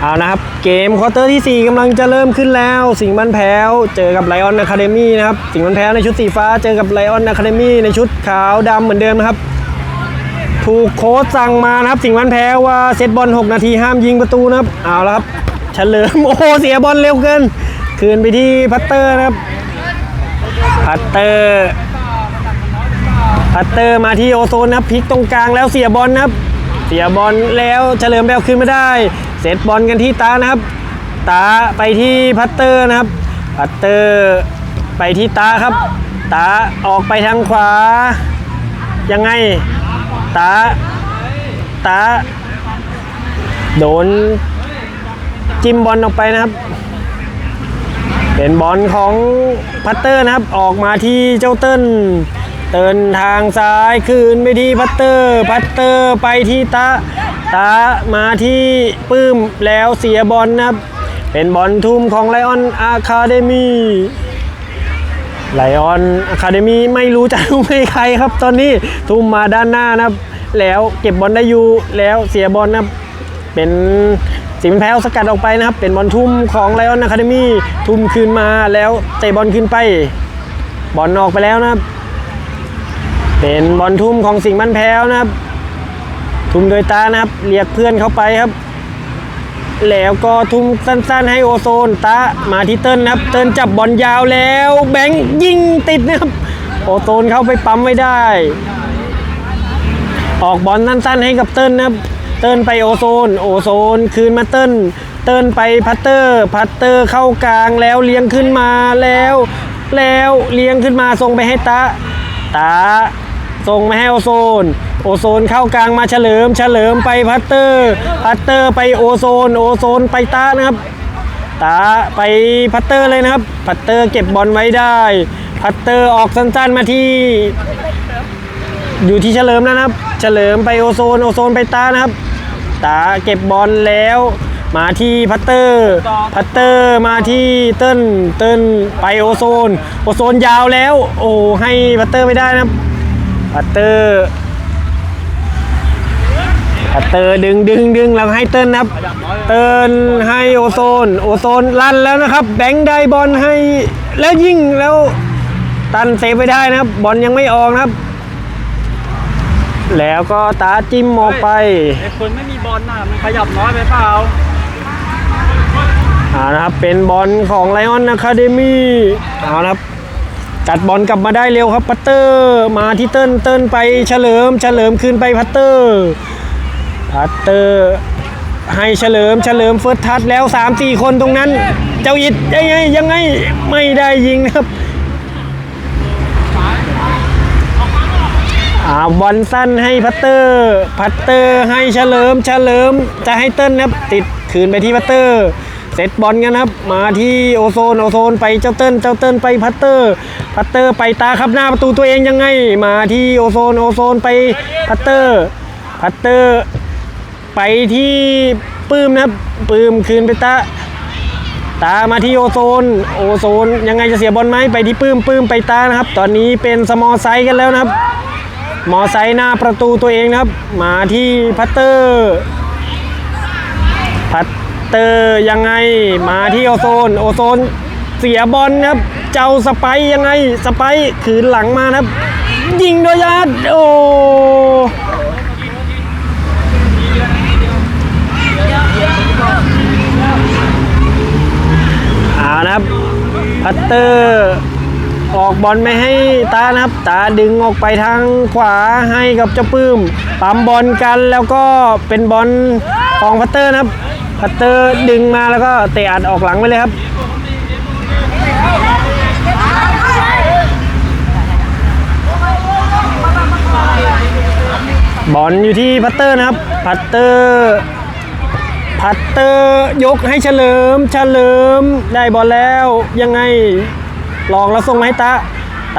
เอานะครับเกมควอเตอร์ที่ 4กำลังจะเริ่มขึ้นแล้ว สิงห์บันแพ้วเจอกับไลออนอะคาเดมี่นะครับสิงห์บันแพ้วในชุดสีฟ้าเจอกับไลออนอะคาเดมี่ในชุดขาวดำเหมือนเดิมนะครับ ถูกโค้ชสั่งมานะครับสิงห์บันแพ้วว่าเซตบอล6 นาทีห้ามยิงประตูนะครับเอาละครับเฉลิมโอ้โหเสียบอลเร็วเกิน คืนไปที่พัตเตอร์นะครับพัตเตอร์พัตเตอร์มาที่โอโซนนะครับพลิกตรงกลางแล้วเสียบอลนะครับ เสียบอลแล้วเฉลิมแบลคืนไม่ได้เซตบอลกันที่ตานะครับ ตาไปที่พัตเตอร์นะครับ พัตเตอร์ไปที่ตาครับ ตาออกไปทางขวา ยังไง ตา ตา โดนจิ้มบอลออกไปนะครับ เป็นบอลของพัตเตอร์นะครับ ออกมาที่เจ้าเติ้ล เตินทางซ้ายคืนไปที่พัตเตอร์ พัตเตอร์ไปที่ตาตามาที่ปื้มแล้วเสียบอลนะครับ เป็นบอลทุ่มของไลออนอะคาเดมี่ไลออนอะคาเดมี่ไม่รู้จะทุ่มให้ใครครับ ตอนนี้ทุ่มมาด้านหน้านะครับ แล้วเก็บบอลได้อยู่แล้วเสียบอลนะครับ เป็นสิงห์แพ้วสกัดออกไปนะครับ เป็นบอลทุ่มของไลออนอะคาเดมี่ทุ่มคืนมาแล้วเตะบอลขึ้นไป บอลออกไปแล้วนะครับ เป็นบอลทุ่มของสิงห์มันแพ้วนะครับ ทุ่มโดยตานะครับเรียกเพื่อนเข้าไปครับ แล้วก็ทุ่มสั้นๆให้โอโซนตามาที่เติ้ลนะครับ เติ้ลจับบอลยาวแล้ว แบงค์ยิงติดนะครับ โอโซนเข้าไปปั๊มไม่ได้ ออกบอลสั้นๆให้กับเติ้ลนะครับ เติ้ลไปโอโซน โอโซนคืนมาเติ้ลเติ้ลไปพัตเตอร์ พัตเตอร์เข้ากลางแล้วเลี้ยงขึ้นมาแล้ว แล้วเลี้ยงขึ้นมาส่งไปให้ตาตา ส่งมาให้โอโซน โอโซนเข้ากลางมาเฉลิม เฉลิมไปพัตเตอร์ พัตเตอร์ไปโอโซน โอโซนไปตานะครับ ตาไปพัตเตอร์เลยนะครับ พัตเตอร์เก็บบอลไว้ได้ พัตเตอร์ออกสั้นๆมาที่อยู่ที่เฉลิมแล้วนะครับ เฉลิมไปโอโซน โอโซนไปตานะครับ ตาเก็บบอลแล้ว มาที่พัตเตอร์ พัตเตอร์มาที่เติ้ลเติ้ลไปโอโซน โอโซนยาวแล้ว โอ้ให้พัตเตอร์ไม่ได้นะครับ พัตเตอร์พัตเตอร์ดึงดึงดึงแล้วให้เติ้ลนะครับเติ้ลให้โอโซน โอโซนลั่นแล้วนะครับ แบงค์ได้บอลให้แล้วยิงแล้วตันเซฟไปได้นะครับบอลยังไม่ออกนะครับ แล้วก็ตาจิ้มออกไปไอ้คนไม่มีบอลน่ะมันขยับน้อยไปเปล่าเอานะครับเป็นบอลของไลออนอะคาเดมี่เอานะครับ จัดบอลกลับมาได้เร็วครับพัตเตอร์ มาที่เติ้ลเติ้ลไปเฉลิมเฉลิมคืนไปพัตเตอร์พัตเตอร์ ให้เฉลิมเฉลิมเฟิร์สทัชแล้ว 3-4 คนตรงนั้น เจ้าอิดยังไงยังไงไม่ได้ยิงนะครับอาบอลสั้นให้พัตเตอร์ พัตเตอร์ให้เฉลิมเฉลิมจะให้เติ้ลนะครับติดคืนไปที่พัตเตอร์ เซตบอลกันนะครับ มาที่โอโซนโอโซนไปเจ้าเติ้ลเจ้าเติ้ลไปพัตเตอร์ พัตเตอร์ไปตาครับหน้าประตูตัวเองยังไง มาที่โอโซนโอโซนไปพัตเตอร์ พัตเตอร์ ไปที่ปื้มนะครับปื้มคืนไปตาตามาที่โอโซน โอโซนยังไงจะเสียบอลไหมไปที่ปื้มปื้มไปตานะครับ ตอนนี้เป็นสมอไซส์กันแล้วนะครับ มอไซค์หน้าประตูตัวเองนะครับ มาที่พัตเตอร์ พัต เตอร์ยังไงมาที่โอโซนโอโซนเสียบอลครับ เจ้าสไปยังไงสไปร์ขืนหลังมานะครับ ยิงโดยยาดโอ้อานะครับพัตเตอร์ออกบอลไม่ให้ตานะครับ ตาดึงออกไปทางขวาให้กับเจ้าปื้มปั๊มบอลกันแล้วก็เป็นบอลของพัตเตอร์นะครับ พัตเตอร์ดึงมาแล้วก็เตะอัดออกหลังไปเลยครับ บอลอยู่ที่พัตเตอร์นะครับ พัตเตอร์พัตเตอร์ยกให้เฉลิม เฉลิมได้บอลแล้วยังไงลองแล้วส่งมาให้ตา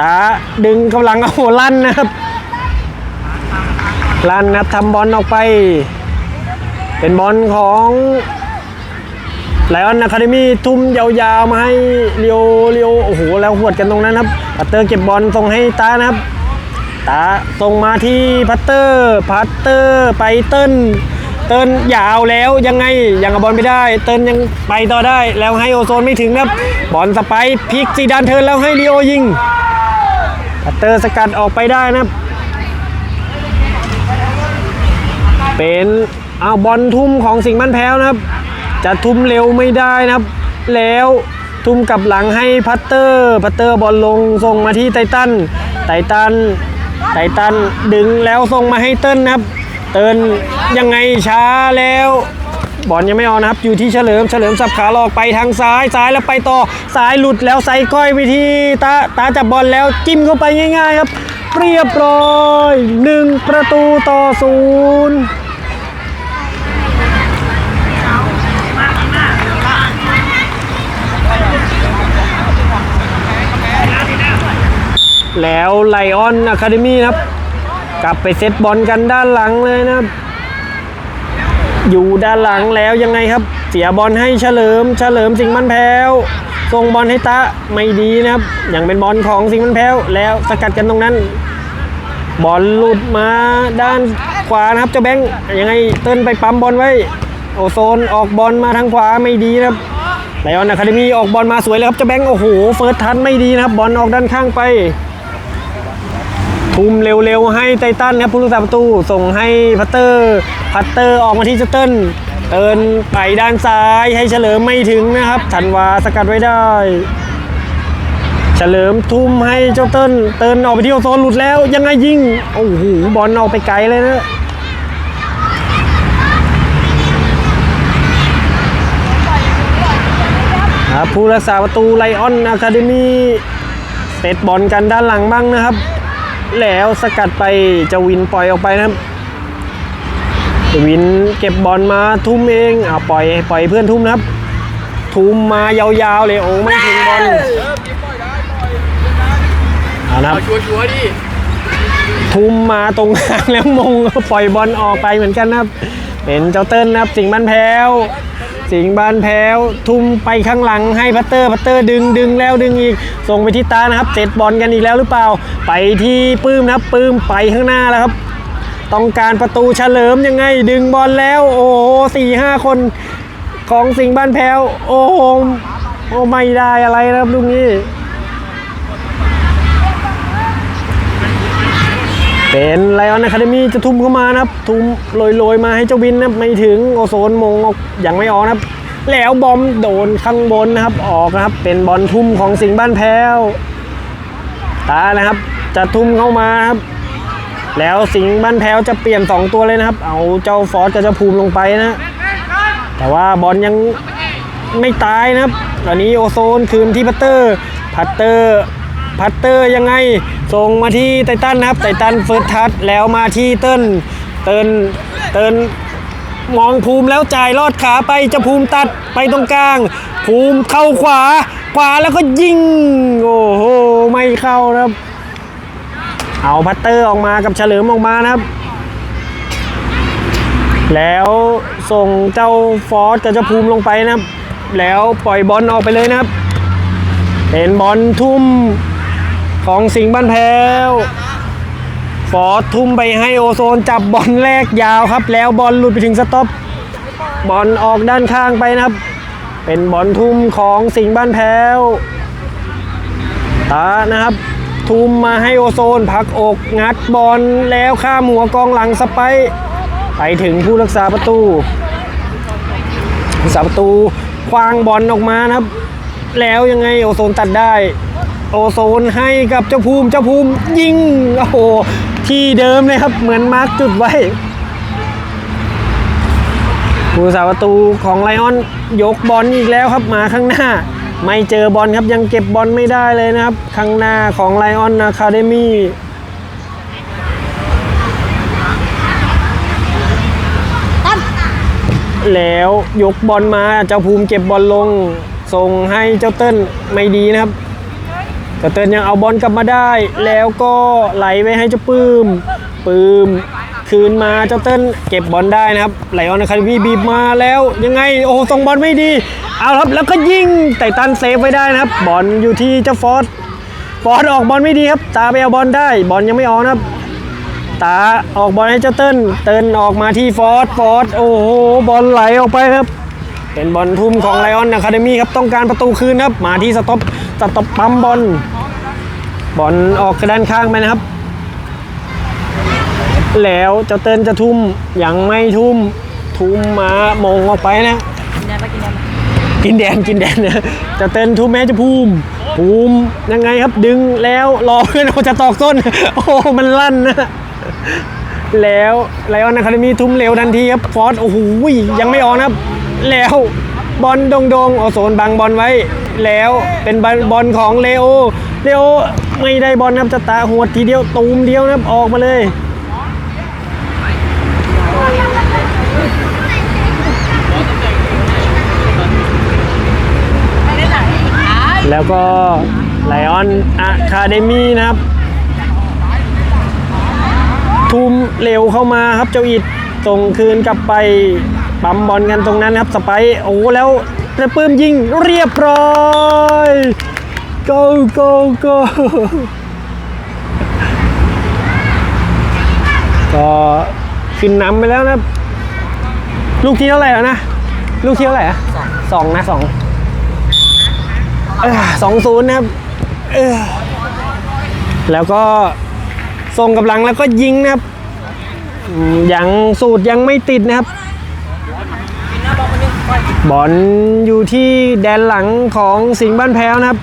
ตาดึงกำลังเอาหัวลั่นนะครับ ลั่นนะทำบอลออกไป เป็นบอลของไลออนอะคาเดมี่ทุ่มยาวๆ มาให้เลียวเลียวโอ้โห แล้วหวดกันตรงนั้นครับ พัตเตอร์เก็บบอลส่งให้ตานะครับ ตาส่งมาที่พัตเตอร์ พัตเตอร์ไปเติ้ลเติร์นยาวแล้วยังไงยังเอาบอลไม่ได้ เติร์นยังไปต่อได้แล้วให้โอโซนไม่ถึงนะครับ บอลสไปพลิกซีดานเทิร์นแล้วให้ลีโอยิง พัตเตอร์สกัดออกไปได้นะครับ เป็น เอาบอลทุ่มของสิงห์มันแพ้วนะครับ จะทุ่มเร็วไม่ได้นะครับ แล้วทุ่มกลับหลังให้พัตเตอร์พัตเตอร์บอลลงส่งมาที่ไททันไททันไททันดึงแล้วส่งมาให้เติ้ลนะครับ เติ้ลยังไงช้าแล้วบอลยังไม่ออกนะครับอยู่ที่เฉลิมเฉลิมสับขาหลอกไปทางซ้ายซ้ายแล้วไปต่อซ้ายหลุดแล้วใส่ก้อยไปที่ตาตาจับบอลแล้วจิ้มเข้าไปง่าย ๆ ครับ เรียบร้อยหนึ่งประตูต่อศูนย์ แล้วไลออนอะคาเดมี่ครับ กลับไปเซตบอลกันด้านหลังเลยนะครับ อยู่ด้านหลังแล้วยังไงครับ เสียบอลให้เฉลิม เฉลิมสิงห์มันแพ้วส่งบอลให้ตะไม่ดีนะครับยังเป็นบอลของสิงห์มันแพ้วแล้วสกัดกันตรงนั้น บอลหลุดมาด้านขวานะครับเจ้าแบงค์ยังไงเติ้ลไปปั๊มบอลไว้ โอโซนออกบอลมาทางขวาไม่ดีนะครับไลออนอะคาเดมี่ออกบอลมาสวยเลยครับเจ้าแบงค์โอ้โหเฟิร์สทันไม่ดีนะครับบอลออกด้านข้างไป ทุ่มเร็วๆ ให้ไททันครับผู้รักษาประตู ส่งให้พัตเตอร์ พัตเตอร์ออกมาที่เจเติ้ลเตินไปด้านซ้ายให้เฉลิมไม่ถึงนะครับธันวาสกัดไว้ได้ เฉลิมทุ่มให้เจ้าเติ้ลเตินออกไปที่โอโซนหลุดแล้ว ยังไงยิงโอ้โหบอลออกไปไกลเลยนะครับผู้รักษาประตูไลออนอะคาเดมี่เตะบอลกันด้านหลังบ้างนะครับ แล้วสกัดไปจะวินปล่อยออกไปนะครับจะวินเก็บบอลมาทุ่มเองอ่าปล่อยปล่อยเพื่อนทุ่มนะครับ ทุ่มมายาวๆเลยโอ้ไม่ถึงบอลเอานะครับชัวชัวร์ๆดิทุ่มมาตรงกลางแล้วมงปล่อยบอลออกไปเหมือนกันนะครับ เป็นเจ้าเติ้ลนะครับ สิงห์บ้านแพ้ว สิงบ้านแพ้ว ทุ่มไปข้างหลังให้พัตเตอร์พัตเตอร์ดึงดึงแล้วดึงอีก ส่งไปที่ตานะครับเจ็ดบอลกันอีกแล้วหรือเปล่า ไปที่ปื้มนะครับปื้มไปข้างหน้าแล้วครับ ต้องการประตูเฉลิมยังไง ดึงบอลแล้ว โอ้โหสี่ห้าคนของสิงบ้านแพ้ว โอ้โหโอ้ไม่ได้อะไรนะครับลูกนี้ เป็นไลออนอะคาเดมี่จะทุ่มเข้ามานะครับ ทุ่มโรยๆมาให้เจ้าวินนะครับ ไม่ถึงโอโซนมงออกอยังไม่ออกนะครับ แล้วบอมโดนข้างบนนะครับ ออกนะครับ เป็นบอลทุ่มของสิงห์บ้านแพ้ว ตานะครับ จะทุ่มเข้ามาครับ แล้วสิงห์บ้านแพ้วจะเปลี่ยน2ตัวเลยนะครับ เอาเจ้าฟอสกับเจ้าภูมิลงไปนะ แต่ว่าบอลยังไม่ตายนะครับ ตอนนี้โอโซนคืนที่พัตเตอร์ พัตเตอร์ พัตเตอร์ยังไง ส่งมาที่ไททันนะครับ ไททันเฟิร์สทัชแล้วมาที่เติ้ลเติ้ลเติ้ลมองภูมิแล้วจ่ายลอดขาไปจะภูมิตัดไปตรงกลาง ภูมิเข้าขวา ขวาแล้วก็ยิง โอ้โห ไม่เข้านะครับ เอาพัตเตอร์ออกมากับเฉลิมออกมานะครับแล้วส่งเจ้าฟอสกับเจ้าภูมิลงไปนะครับ แล้วปล่อยบอลออกไปเลยนะครับ เป็นบอลทุ่ม ของสิงห์บ้านแพ้วฟอสทุ่มไปให้โอโซนจับบอลแรกยาวครับ แล้วบอลหลุดไปถึงสต็อปบอลออกด้านข้างไปนะครับ เป็นบอลทุ่มของสิงห์บ้านแพ้วตานะครับ ทุ่มมาให้โอโซนพักอกงัดบอลแล้วข้ามหัวกองหลังสไปไปถึงผู้รักษาประตูผู้รักษาประตูคว้างบอลออกมานะครับ แล้วยังไงโอโซนตัดได้ โอโซนให้กับเจ้าภูมิเจ้าภูมิยิงโอ้โหที่เดิมเลยครับเหมือนมาร์กจุดไว้ผู้รักษาประตูของไลออนยกบอลอีกแล้วครับมาข้างหน้า ไม่เจอบอลครับยังเก็บบอลไม่ได้เลยนะครับ ข้างหน้าของไลออนอะคาเดมี่แล้วยกบอลมาเจ้าภูมิเก็บบอลลงส่งให้เจ้าเติ้ลไม่ดีนะครับ เจ้าเติ้ลยังเอาบอลกลับมาได้ แล้วก็ไหลไปให้เจ้าปื้มปื้มคืนมาเจ้าเติ้ลเก็บบอลได้นะครับไหลออนอะคาเดมี่บีบมาแล้วยังไงโอ้ส่งบอลไม่ดีเอาครับแล้วก็ยิงไต่ตันเซฟไว้ได้นะครับบอลอยู่ที่เจ้าฟอสฟอสออกบอลไม่ดีครับ ตาไปเอาบอลได้ บอลยังไม่ออกนะครับตาออกบอลให้เจ้าเติ้ลเติ้ลออกมาที่ฟอร์ดฟอร์ดโอ้โหบอลไหลออกไปครับ เป็นบอลทุ่มของไลออนอะคาเดมี่ครับต้องการประตูคืนครับมาที่สต็อป สต็อปปั๊มบอลบอลออกกระด้านข้างไปนะครับ แล้วเจ้าเติ้ลจะทุ่มยังไม่ทุ่มทุ่มมามงออกไปนะกินแดนกินแดนนี่ยจะเต้นทูแม้จะภูมิภูมิยังไงครับดึงแล้วรอเพื่อนเขาจะตอกส้น โอ้มันลั่นนะแล้วไลออนอะคาเดมี่ทุ่มเร็วทันทีครับฟอสโอ้โหยังไม่ออกนะครับ แล้ว บอลดงดงๆเอโซนบังบอลไว้แล้วเป็นบอลของเลโอเลโอไม่ได้บอลนะครับจะตาหัวทีเดียวตูมเดียวนะครับออกมาเลยแล้วก็ไลออนอะคาเดมี่นะครับ ทุ่มเร็วเข้ามาครับเจ้าอิดส่งคืนกลับไป ปั๊มบอลกันตรงนั้นครับสไปโอ้แล้วจะปื้มยิงเรียบร้อย go go go ก็ขึ้นนำไปแล้วนะ ลูกที่เท่าไหร่แล้วนะ ลูกที่เท่าไหร่อะสองนะสองสองศูนย์นะครับแล้วก็ส่งกำลังแล้วก็ยิงนะครับยังสูตรยังไม่ติดนะครับ บอลอยู่ที่แดนหลังของสิงห์บ้านแพ้วนะครับ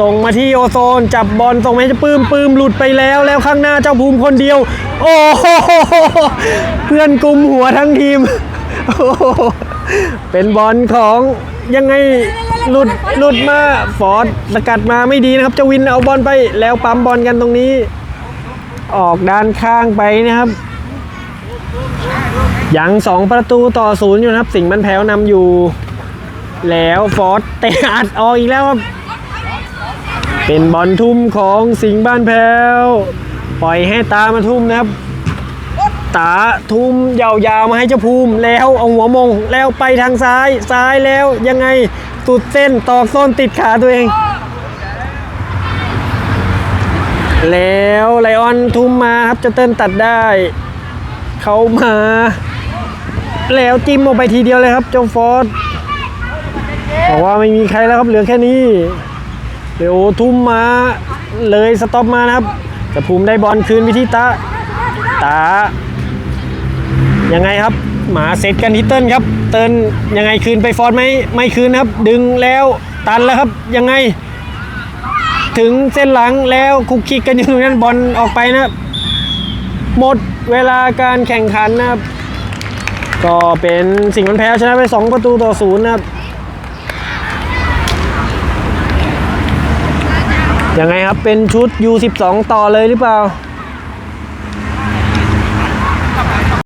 ส่งมาที่โอโซน จับบอลส่งให้จ้าปื้มปื้มหลุดไปแล้วแล้วข้างหน้าเจ้าภูมิคนเดียว โอ้โหเพื่อนกลุ่มหัวทั้งทีม เป็นบอลของยังไงหลุดหลุดมาฟอร์ดสกัดมาไม่ดีนะครับเจะวินเอาบอลไปแล้วปั๊มบอลกันตรงนี้ ออกด้านข้างไปนะครับ ยังสองประตูต่อศูนย์อยู่นะครับ สิงห์มันแพ้วนำอยู่ แล้วฟอร์ดเตะอัดออกอีกแล้วครับ เป็นบอลทุ่มของสิงห์บ้านแพ้ว ปล่อยให้ตามาทุ่มนะครับ ตาทุ่มยาวๆมาให้เจ้าภูมิแล้วเอาหัวมงแล้วไปทางซ้ายซ้ายแล้วยังไงสุดเส้นตอกส้นติดขาตัวเอง แล้วไลออนทุ่มมาครับจะเต้นตัดได้ เขามา แล้วจิ้มออกไปทีเดียวเลยครับเจ้าฟอร์ดบอกว่าไม่มีใครแล้วครับเหลือแค่นี้เดี๋ยวทุ่มมาเลยสต็อปมานะครับแต่ภูมิได้บอลคืนไปที่ตาตายังไงครับหมาเซตกันที่เติ้ลครับเติ้ลยังไงคืนไปฟอร์ดไหมไม่คืนครับ ดึงแล้วตันแล้วครับยังไง ถึงเส้นหลังแล้วคุกคิกกันอยู่ตรงนั้นบอลออกไปนะครับหมดเวลาการแข่งขันนะครับ ก็เป็นสิ่งมันแพ้ชนะไป 2 ประตูต่อศูนย์นะครับยังไงครับเป็นชุด U12 ต่อเลยหรือเปล่า